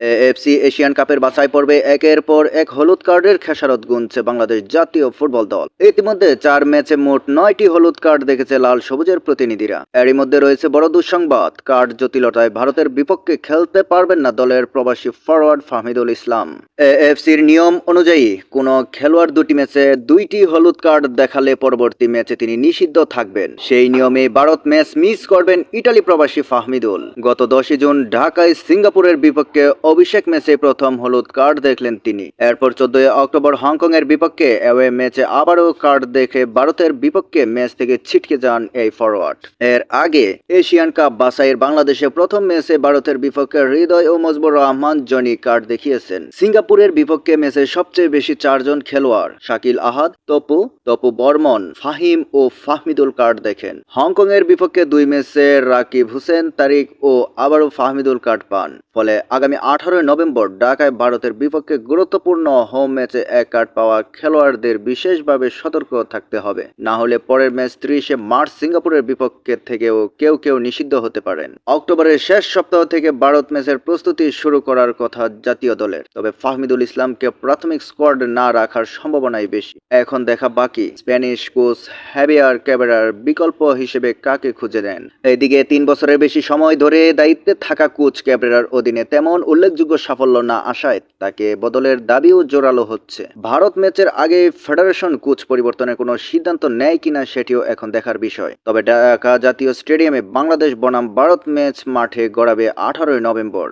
AFC Asian কাপের বাছাই পর্বে একের পর এক হলুদ কার্ডের খেসারত গুনছে বাংলাদেশ জাতীয় ফুটবল দল। ইতিমধ্যে চার ম্যাচে মোট নয়টি হলুদ কার্ড দেখেছে লাল সবুজের প্রতিনিধিরা। এরই মধ্যে রয়েছে বড় দুঃসংবাদ, কার্ড জটিলতায় ভারতের বিপক্ষে খেলতে পারবেন না দলের প্রবাসী ফরওয়ার্ড ফাহমিদুল ইসলাম। এএফসির নিয়ম অনুযায়ী, কোনো খেলোয়াড় দুটি ম্যাচে দুইটি হলুদ কার্ড দেখালে পরবর্তী ম্যাচে তিনি নিষিদ্ধ থাকবেন। সেই নিয়মে ভারত ম্যাচ মিস করবেন ইটালি প্রবাসী ফাহমিদুল। গত দশই জুন ঢাকায় সিঙ্গাপুরের বিপক্ষে অভিষেক ম্যাচে প্রথম হলুদ কার্ড দেখলেন তিনি। এরপর চোদ্দই অক্টোবর হংকং এর বিপক্ষে অ্যাওয়ে ম্যাচে আবারও কার্ড দেখে ভারতের বিপক্ষে ম্যাচ থেকে ছিটকে যান এই ফরওয়ার্ড এর আগে এশিয়ান কাপ বাছাইয়ের বাংলাদেশে প্রথম ম্যাচে ভারতের বিপক্ষে হৃদয় ও মজবুর রহমান জনি কার্ড দেখিয়েছেন। সিঙ্গাপুরের বিপক্ষে ম্যাচে সবচেয়ে বেশি চারজন খেলোয়াড় শাকিল আহাদ, তপু তপু বর্মন, ফাহিম ও ফাহমিদুল কার্ড দেখেন। হংকং এর বিপক্ষে দুই ম্যাচে রাকিব হোসেন, তারিক ও আবারও ফাহমিদুল কার্ড পান। ফলে আগামী আঠারোই নভেম্বর ঢাকায় ভারতের বিপক্ষে গুরুত্বপূর্ণ হোম ম্যাচে এক কার্ড পাওয়া খেলোয়াড়দের বিশেষভাবে সতর্ক থাকতে হবে। না হলে পরের ম্যাচ ত্রিশে মার্চ সিঙ্গাপুরের বিপক্ষে থেকেও কেউ কেউ নিষিদ্ধ হতে পারেন। অক্টোবরের শেষ সপ্তাহ থেকে ভারত ম্যাচের প্রস্তুতি শুরু করার কথা জাতীয় দলের। তবে ফাহমিদুল ইসলামকে প্রাথমিক স্কোয়াড না রাখার সম্ভাবনাই বেশি। এখন দেখা বাকি। স্প্যানিশ কোচ হ্যাবিয়ার ক্যাবেরার বিকল্প হিসেবে কাকে খুঁজে নেন? এদিকে তিন বছরের বেশি সময় ধরে দায়িত্বে থাকা কোচ ক্যাবেরার অধীনে তেমন উল্লেখযোগ্য সাফল্য না আসায় তাকে বদলের দাবিও জোরালো হচ্ছে। ভারত ম্যাচের আগে ফেডারেশন কোচ পরিবর্তনের কোনো সিদ্ধান্ত নেয় কিনা সেটিও এখন দেখার বিষয়। তবে ঢাকা জাতীয় স্টেডিয়ামে বাংলাদেশ বনাম ভারত ম্যাচ মাঠে গড়াবে আঠারোই নভেম্বর।